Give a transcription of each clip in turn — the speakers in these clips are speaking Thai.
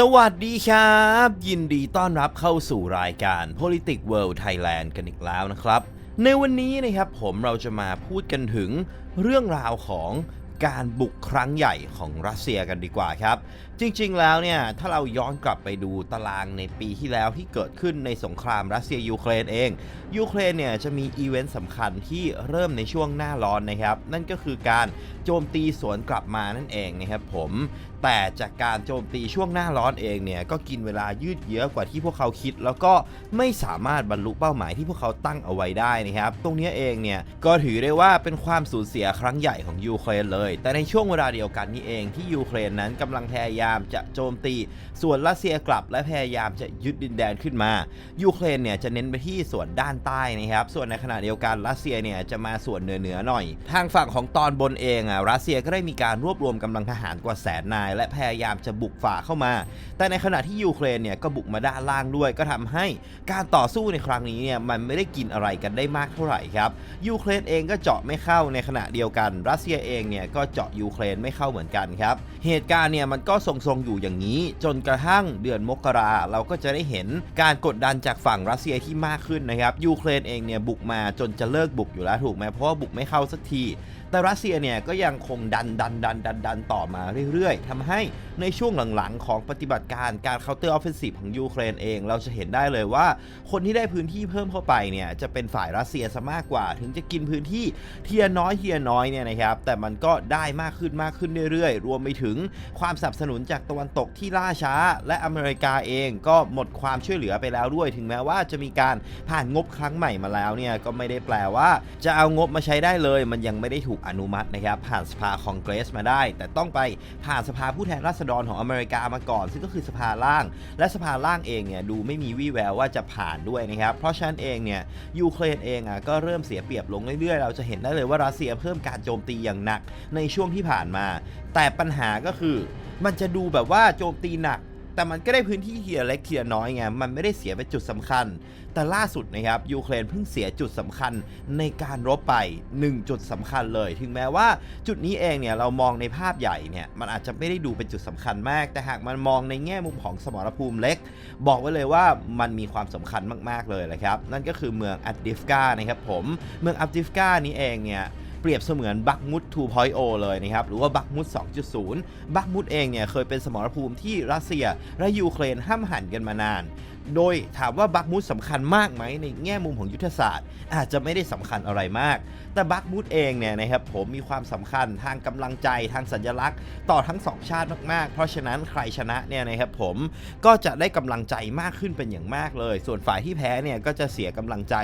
สวัสดีครับ ยินดีต้อนรับเข้าสู่รายการ Politics World Thailand กันอีกแล้วนะครับ ในวันนี้นะครับผมเราจะมาพูดกันถึงเรื่องราวของการบุกครั้งใหญ่ของรัสเซียกันดีกว่าครับ จริงๆแล้วเนี่ยถ้าเราย้อนกลับไปดูตารางในปีที่แล้วที่เกิดขึ้นในสงครามรัสเซียยูเครนเอง ยูเครนเนี่ยจะมีอีเวนต์สำคัญที่เริ่มในช่วงหน้าร้อนนะครับ นั่นก็คือการโจมตีสวนกลับมานั่นเองนะครับผม แต่จากการโจมตีช่วงหน้าร้อนเองเนี่ยก็กินเวลายืดเยื้อกว่าที่พวกเขาคิด แล้วก็ไม่สามารถบรรลุเป้าหมายที่พวกเขาตั้งเอาไว้ได้นะครับ ตรงนี้เองเนี่ยก็ถือได้ว่าเป็นความสูญเสียครั้งใหญ่ของยูเครนเลย แต่ในช่วงเวลาเดียวกันนี้เองที่ยูเครนนั้นกำลังพยายามจะโจมตี ส่วนรัสเซียกลับและพยายามจะยึดดินแดนขึ้นมา ยูเครนเนี่ยจะเน้นไปที่ส่วนด้านใต้นะครับ ส่วนในขณะเดียวกันรัสเซียเนี่ยจะมาส่วนเหนือเหนือๆหน่อย ทางฝั่งของตอนบนเองอะรัสเซียก็ได้มีการรวบรวมกำลังทหารกว่าแสนนายและพยายามจะบุกฝ่าเข้ามา แต่ในขณะที่ยูเครนเนี่ยก็บุกมาด้านล่างด้วย ก็ทำให้การต่อสู้ในครั้งนี้เนี่ยมันไม่ได้กินอะไรกันได้มากเท่าไหร่ครับยูเครนเองก็เจาะไม่เข้าในขณะเดียวกัน รัสเซียเองเนี่ยก็เจาะยูเครนไม่เข้าเหมือนกันครับเหตุการณ์เนี่ยมันก็ทรงๆอยู่อย่างนี้ จนกระทั่งเดือนมกราเราก็จะได้เห็นการกดดันจากฝั่งรัสเซียที่มากขึ้นนะครับยูเครนเองเนี่ยบุกมาจนจะเลิกบุกอยู่แล้วถูกไหมเพราะว่าบุกไม่เข้าสักที แต่รัสเซียเนี่ยก็ยังคงดันดันดันดันดันต่อมาเรื่อยๆทำให้ในช่วงหลังๆ ของปฏิบัติการการ counter offensive ของยูเครนเอง เราจะเห็นได้เลยว่า คนที่ได้พื้นที่เพิ่มเข้าไปเนี่ยจะเป็นฝ่ายรัสเซียซะมากกว่า ถึงจะกินพื้นที่เทียน้อยเทียน้อยเนี่ยนะครับ แต่มันก็ได้มากขึ้นมากขึ้นเรื่อยๆ รวมไปถึงความสนับสนุนจากตะวันตกที่ล่าช้า และอเมริกาเองก็หมดความช่วยเหลือไปแล้วด้วย ถึงแม้ว่าจะมีการผ่านงบครั้งใหม่มาแล้วเนี่ยก็ไม่ได้แปลว่า จะเอางบมาใช้ได้เลย มันยังไม่ได้ถูกอนุมัตินะครับผ่านสภาคองเกรสมาได้ แต่ต้องไปผ่านสภาผู้แทนราษฎรของอเมริกามาก่อน ซึ่งก็คือสภาล่าง และสภาล่างเองเนี่ยดูไม่มีวี่แววว่าจะผ่านด้วยนะครับเพราะฉะนั้นเองเนี่ยยูเครนเองอะก็เริ่มเสียเปรียบลงเรื่อยๆ เราจะเห็นได้เลยว่ารัสเซียเพิ่มการโจมตีอย่างหนักในช่วงที่ผ่านมา แต่ปัญหาก็คือมันจะดูแบบว่าโจมตีหนัก แต่มันก็ได้พื้นที่ทีละเล็กทีละน้อยไง มันไม่ได้เสียไปจุดสำคัญ แต่ล่าสุดนะครับยูเครนเพิ่งเสียจุดสำคัญในการรบไป 1 จุดสำคัญเลย ถึงแม้ว่าจุดนี้เองเนี่ยเรามองในภาพใหญ่เนี่ยมันอาจจะไม่ได้ดูเป็นจุดสำคัญมาก แต่หากมันมองในแง่มุมของสมรภูมิเล็ก บอกไว้เลยว่ามันมีความสำคัญมากๆเลยนะครับ นั่นก็คือเมืองอัดดิฟกานะครับผม เมืองอัดดิฟกานี้เองเนี่ย รียบเสมือนบักมุด 2.0 เลยนะครับ หรือว่าบักมุด 2.0 บักมุดเองเนี่ยเคยเป็นสมรภูมิที่รัสเซียและยูเครนห้ามหันกันมานาน โดยถามว่าบักมุดสำคัญมากไหมในแง่มุมของยุทธศาสตร์ อาจจะไม่ได้สำคัญอะไรมาก แต่บักมุดเองเนี่ยนะครับผมมีความสำคัญทางกำลังใจทางสัญลักษณ์ ต่อทั้งสองชาติมากๆ เพราะฉะนั้นใครชนะเนี่ยนะครับผมก็จะได้กำลังใจมากขึ้นเป็นอย่างมากเลย ส่วนฝ่ายที่แพ้เนี่ยก็จะเสียกำลังใจ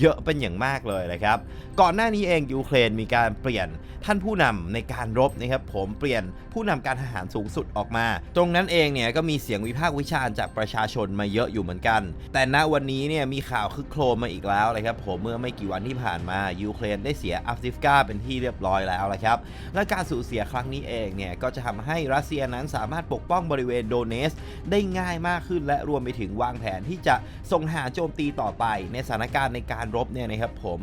เยอะเป็นอย่างมากเลยนะครับ ก่อนหน้านี้เองยูเครนมีการเปลี่ยนท่านผู้นำในการรบนะครับผมเปลี่ยนผู้นำการทหารสูงสุดออกมา ตรงนั้นเองเนี่ยก็มีเสียงวิพากษ์วิจารณ์จากประชาชนมาเยอะอยู่เหมือนกัน แต่ณวันนี้เนี่ยมีข่าวคึกโครมมาอีกแล้วเลยครับผมเมื่อไม่กี่วันที่ผ่านมายูเครนได้เสียอัฟริฟกาเป็นที่เรียบร้อยแล้วละครับและการสูญเสียครั้งนี้เองเนี่ยก็จะทำให้รัสเซียนั้นสามารถปกป้องบริเวณโดเนส ได้ง่ายมากขึ้น และรวมไปถึงวางแผนที่จะส่งหาโจมตีต่อไป ในสถานการณ์ในการรบเนี่ยนะครับผม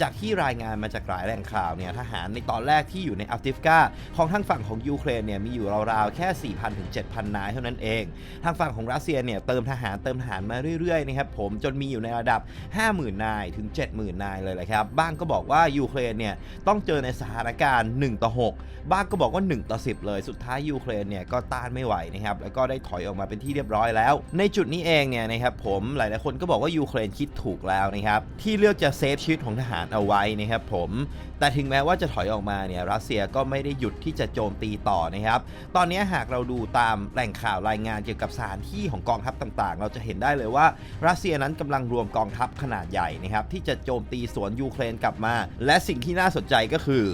จากที่รายงานมาจากหลายแหล่งข่าวเนี่ยทหารในตอนแรกที่อยู่ในอัฟริฟกาของทางฝั่งของยูเครนเนี่ยมีอยู่ราวๆแค่ 4,000ถึง7,000 นายเท่านั้นเอง ทางฝั่งของรัสเซียเนี่ยเติมทหารเติมหารมาเรื่อยๆนะครับผมจนมีอยู่ในระดับ 50,000 นายถึง 70,000 นายเลยแหละครับบ้างก็บอกว่ายูเครนเนี่ยต้องเจอในสถานการณ์ 1 ต่อ 6 บ้างก็บอกว่า 1 ต่อ 10 เลยสุดท้ายยูเครนเนี่ยก็ต้านไม่ไหวนะครับแล้วก็ได้ถอยออกมาเป็นที่เรียบร้อยแล้ว ในจุดนี้เองเนี่ยนะครับผมหลายๆคนก็บอกว่ายูเครนคิดถูกแล้วนะครับที่เลือกจะเซฟชีวิตของทหารเอาไว้นะครับผมแต่ถึงแม้ว่าจะถอยออกมาเนี่ยรัสเซียก็ไม่ได้หยุดที่จะโจมตีต่อนะครับ ตอนนี้หากเราดูตามแหล่งข่าวรายงานเกี่ยวกับสถานที่ของกองทัพต่างๆ เราจะเห็นได้เลยว่า รัสเซียนั้นกำลังรวมกองทัพขนาดใหญ่นะครับที่จะโจมตีสวนยูเครนกลับมา และสิ่งที่น่าสนใจก็คือ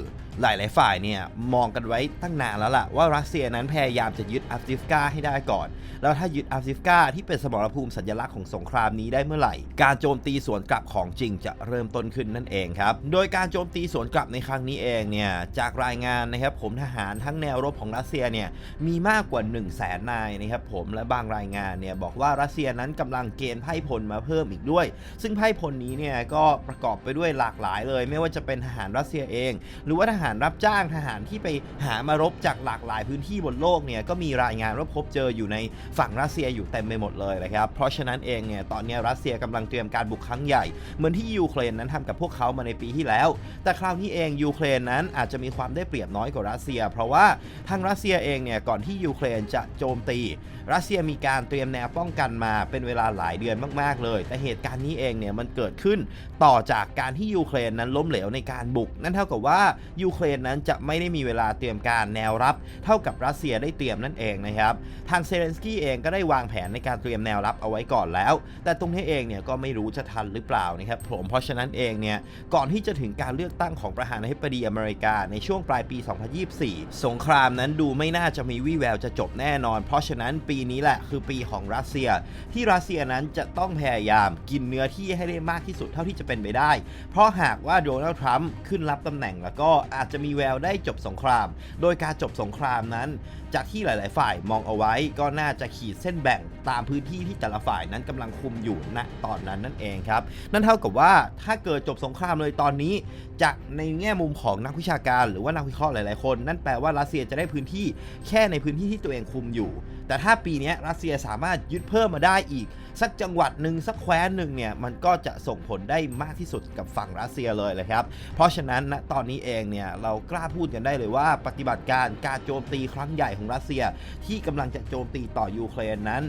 หลายๆฝ่ายเนี่ยมองกันไว้ตั้งนานแล้วล่ะว่ารัสเซียนั้นพยายามจะยึดอัฟริกาให้ได้ก่อน แล้วถ้ายึดอัฟริกาที่เป็นสมรภูมิสัญลักษณ์ของสงครามนี้ได้เมื่อไหร่ การโจมตีสวนกลับของจริงจะเริ่มต้นขึ้นนั่นเองครับ โดยการโจมตีสวนกลับในครั้งนี้เองเนี่ยจากรายงานนะครับผมทหารทั้งแนวรบของรัสเซียเนี่ยมีมากกว่า 1 0 0 0 0แสนนายนะครับผมและบางรายงานเนี่ยบอกว่ารัสเซียนั้นกำลังเกณฑ์ไพ่พลมาเพิ่มอีกด้วย ซึ่งไพ่พลนี้เนี่ยก็ประกอบไปด้วยหลากหลายเลย ไม่ว่าจะเป็นทหารรัสเซียเอง หรือว่าทหารารรับจ้างทหารที่ไปหามารบจากหลากหลายพื้นที่บนโลกเนี่ยก็มีรายงานว่าพบเจออยู่ในฝั่งรัสเซียอยู่เต็มไปหมดเลยนะครับ เพราะฉะนั้นเองเนี่ยตอนนี้รัสเซียกำลังเตรียมการบุกครั้งใหญ่ เหมือนที่ยูเครนนั้นทำกับพวกเขามาในปีที่แล้ว แต่คราวนี้เองยูเครนนั้นอาจจะมีความได้เปรียบน้อยกว่ารัสเซีย เพราะว่าทางรัสเซียเองเนี่ยก่อนที่ยูเครนจะโจมตี รัสเซียมีการเตรียมแนวป้องกันมาเป็นเวลาหลายเดือนมากๆเลย แต่เหตุการณ์นี้เองเนี่ยมันเกิดขึ้นต่อจากการที่ยูเครนนั้นล้มเหลวในการบุก นั่นเท่ากับว่ายูเครนนั้นจะไม่ได้มีเวลาเตรียมการแนวรับ เท่ากับรัสเซียได้เตรียมนั่นเองนะครับ ทางเซเลนสกี้เองก็ได้วางแผนในการเตรียมแนวรับเอาไว้ก่อนแล้ว แต่ตรงนี้เองเนี่ยก็ไม่รู้จะทันหรือเปล่านะครับผมเพราะฉะนั้นเองเนี่ยก่อนที่จะถึงการเลือกตั้งของประธานาธิบดีอเมริกาในช่วงปลายปี 2024 สงครามนั้นดูไม่น่าจะมีวี่แววจะจบแน่นอน เพราะฉะนั้นปีนี้แหละคือปีของรัสเซีย ที่รัสเซียนั้นจะต้องพยายามกินเนื้อที่ให้ได้มากที่สุดเท่าที่จะเป็นไปได้ เพราะหากว่าโดนัลด์ทรัมป์ขึ้นรับตำแหน่งแล้วก็อาจจะมีแววได้จบสงคราม โดยการจบสงครามนั้นจากที่หลาย ๆ ฝ่ายมองเอาไว้ก็น่าจะขีดเส้นแบ่งตามพื้นที่ที่แต่ละฝ่ายนั้นกำลังคุมอยู่ณตอนนั้นนั่นเองครับ นั่นเท่ากับว่าถ้าเกิดจบสงครามเลยตอนนี้ จากในแง่มุมของนักวิชาการหรือว่านักวิเคราะห์หลาย ๆ คน นั่นแปลว่ารัสเซียจะได้พื้นที่แค่ในพื้นที่ที่ตัวเองคุมอยู่ แต่ถ้าปีนี้รัสเซียสามารถยึดเพิ่มมาได้อีก สักจังหวัดหนึ่งสักแคว้นหนึ่งเนี่ยมันก็จะส่งผลได้มากที่สุดกับฝั่งรัสเซียเลยเลยครับ เพราะฉะนั้นณตอนนี้เองเนี่ยเรากล้าพูดกันได้เลยว่าปฏิบัติการการโจมตีครั้งใหญ่ของรัสเซียที่กำลังจะโจมตีต่อยูเครนนั้น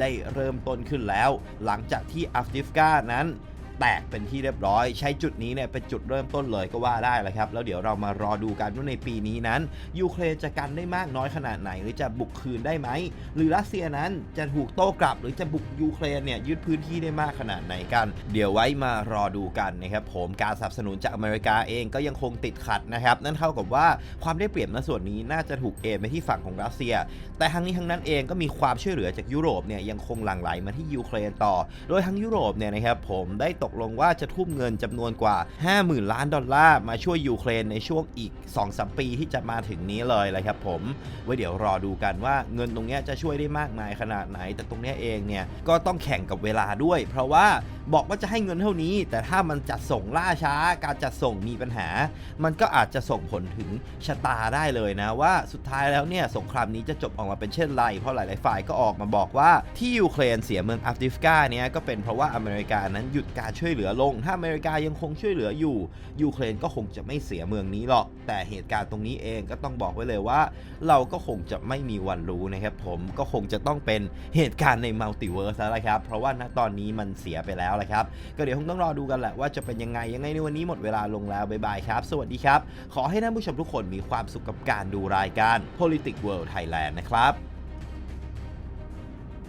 ได้เริ่มต้นขึ้นแล้ว หลังจากที่อัฟดิฟกานั้น แตกเป็นที่เรียบร้อย ใช้จุดนี้เนี่ยเป็นจุดเริ่มต้นเลยก็ว่าได้แหละครับ แล้วเดี๋ยวเรามารอดูกันว่าในปีนี้นั้น ยูเครนจะกันได้มากน้อยขนาดไหน หรือจะบุกคืนได้ไหม หรือรัสเซียนั้นจะถูกโต้กลับ หรือจะบุกยูเครนเนี่ยยึดพื้นที่ได้มากขนาดไหนกัน เดี๋ยวไว้มารอดูกันนะครับผมการสนับสนุนจากอเมริกาเองก็ยังคงติดขัดนะครับนั่นเท่ากับว่าความได้เปรียบในส่วนนี้น่าจะถูกเอมไปที่ฝั่งของรัสเซีย แต่ทั้งนี้ทั้งนั้นเองก็มีความช่วยเหลือจากยุโรปเนี่ยยังคงหลั่งไหลมาที่ยูเครนต่อ โดยทั้งยุโรปเนี่ยนะครับผมได้ตกลงว่าจะทุ่มเงินจำนวนกว่า 50,000 ล้านดอลลาร์มาช่วยยูเครนในช่วงอีก2สปีที่จะมาถึงนี้เลยเลยครับผมไว้เดี๋ยวรอดูกันว่าเงินตรงนี้จะช่วยได้มากมายขนาดไหน แต่ตรงนี้เองเนี่ยก็ต้องแข่งกับเวลาด้วย เพราะว่าบอกว่าจะให้เงินเท่านี้ แต่ถ้ามันจัดส่งล่าช้า การจัดส่งมีปัญหา มันก็อาจจะส่งผลถึงชะตาได้เลยนะว่าสุดท้ายแล้วเนี่ยสงครามนี้จะจบออกมาเป็นเช่นไร เพราะหลาย ๆ ฝ่ายก็ออกมาบอกว่าที่ยูเครนเสียเมืองอัฟดิฟกาเนี่ยก็เป็นเพราะว่าอเมริกานั้นหยุดการช่วยเหลือลง ถ้าอเมริกายังคงช่วยเหลืออยู่ยูเครนก็คงจะไม่เสียเมืองนี้หรอก แต่เหตุการณ์ตรงนี้เองก็ต้องบอกไว้เลยว่า เราก็คงจะไม่มีวันรู้นะครับผมก็คงจะต้องเป็นเหตุการณ์ในมัลติเวิร์สแล้วละครับเพราะว่าณตอนนี้มันเสียไปแล้วละครับ ก็เดี๋ยวคงต้องรอดูกันแหละว่าจะเป็นยังไงยังไงในวันนี้หมดเวลาลงแล้วบ๊ายบายครับ สวัสดีครับ ขอให้ท่านผู้ชมทุกคนมีความสุขกับการดูรายการ Politics World Thailand นะครับ